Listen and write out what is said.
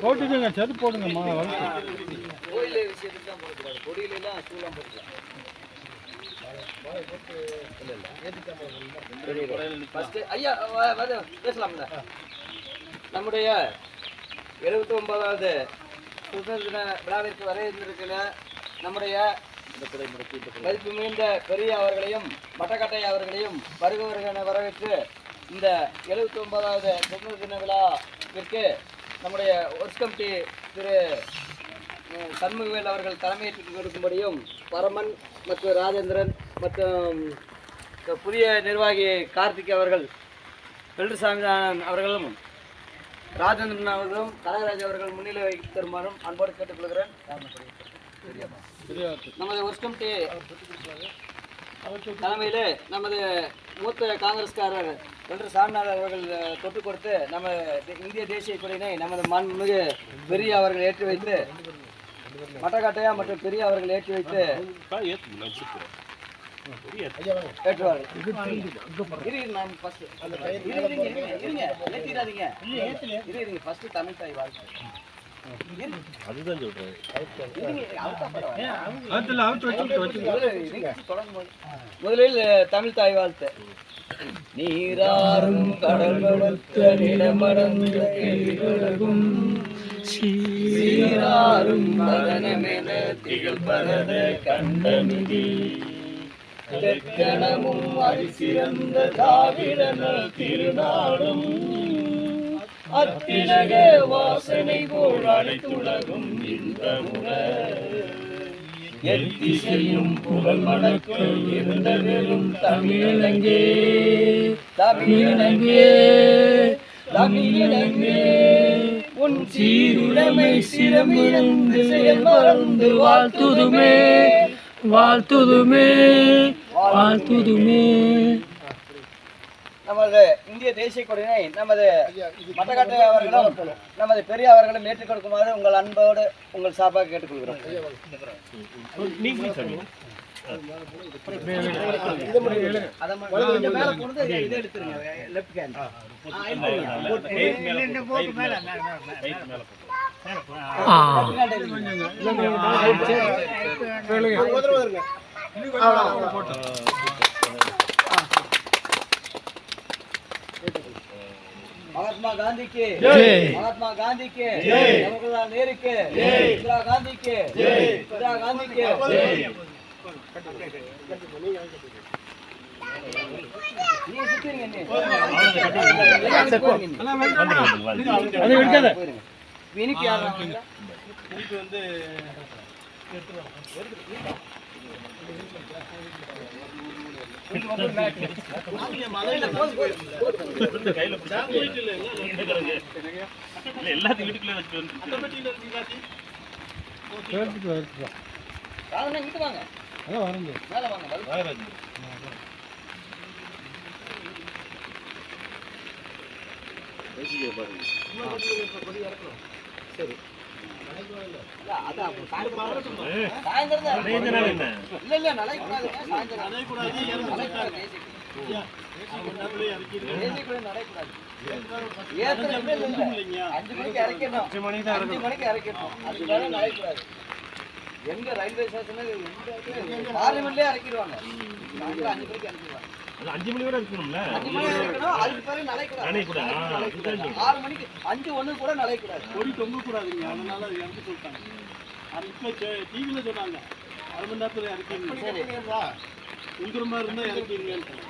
போட்டுக்கோங்க சரி போடுங்க மா கோயில விஷயத்துக்கு தான் போடக்கூடாது கொடியில எல்லாம் சூழலாம் போட்டுக்கலாம். ஐயா பேசலாம்ல நம்முடைய எழுபத்தி ஒன்பதாவது சுதந்திர தின விழாவிற்கு வர இருந்திருக்கிற நம்முடைய மதிப்பு மிகுந்த பெரிய அவர்களையும் மட்டக்கட்டை அவர்களையும் வருகவர்களை வரவேற்று இந்த எழுபத்தி ஒன்பதாவது சுதந்திர தின விழாவிற்கு நம்முடைய ஒர்க் கமிட்டி திரு சண்முகவேல் அவர்கள் தலைமையேற்று கொடுக்கும்படியும் பரமன் மற்றும் ராஜேந்திரன் மற்றும் புதிய நிர்வாகி கார்த்திக் அவர்கள் வெள்ளசாமி அவர்களும் ராஜேந்திரன் அவர்களும் கனகராஜ் அவர்கள் முன்னிலை வைத்து தருமாறும் அன்போடு கேட்டுக்கொள்கிறேன். நமது ஒஸ்டம் கமிட்டி தலைமையில் நமது மூத்த காங்கிரஸ்காரர் என்று சாமிநாதன் அவர்கள் தொட்டு கொடுத்து நம்ம இந்திய தேசிய கொடியினை நமது மாண்புமிகு பெரிய அவர்கள் ஏற்றி வைத்து மட்டக்காட்டையா மற்றும் பெரிய அவர்கள் ஏற்றி வைத்து தமிழ் தாய் வாழ்த்து. அதுதான் தொடங்கும் போது. முதலில் தமிழ் தாய் வாழ்த்து. நீராறும் கடல் வளர்த்த நிலமடந்த கிளிகளும் மதனமென திகழ்பரத கண்டமிதி தெற்கணமும் அரிசிறந்த தாவிரன திருநாடும் அத்திலக வாசனை போல் அனைத்துலகும் இன்பமுற எத்திசையும் புகழ் மணக்க இருந்த வெறும் தமிழங்கே தமிழங்கே தமிழங்கே உன் சீருடைமை சிரமிழந்து மறந்து வாழ்த்துதுமே வாழ்த்துதுமே வாழ்த்துதுமே. நமது இந்திய தேசிய கொடியினை நமது மட்டக்காட்டு அவர்களும் நமது பெரிய அவர்களும் ஏற்றுக் கொடுக்குமாறு உங்கள் அன்போடு உங்கள் சார்பாக கேட்டுக்கொள்கிறோம். மகாத்மா காந்திக்கு மகாத்மா காந்திக்கு ஜவஹர்லால் நேருக்கு இந்திரா காந்திக்கு இந்திரா காந்திக்கு. சுத்திருங்க அண்ணே. எல்லாரும் போயிருங்க அண்ணே. வாங்க வாங்க. இல்ல. அஞ்சு மணிக்கு இறக்கணும் அஞ்சு மணிக்கு இறக்கணும் அது மேல நடைக்கூடாது. எங்க ரயில்வே ஸ்டேஷன் பார்லிமெண்ட்லயே இறக்கிடுவாங்க. அஞ்சு மணிக்கு இறக்கிடுவாங்க அஞ்சு மணி வரை இருக்கணும்ல அஞ்சு மணி இருக்கணும் அதுக்கு பிறகு நடைக்கூடாது. ஆறு மணிக்கு அஞ்சு ஒண்ணு கூட நடைக்கூடாது கொடி தொங்க கூடாதுங்க. அதனால அது இறக்கி சொல்லிட்டாங்க அது இப்போ டிவியில் சொன்னாங்க. அரை மணி நேரத்தில் இறக்கிங்க சரி. உங்கிற மாதிரி இருந்தால் இறக்கிங்கன்னு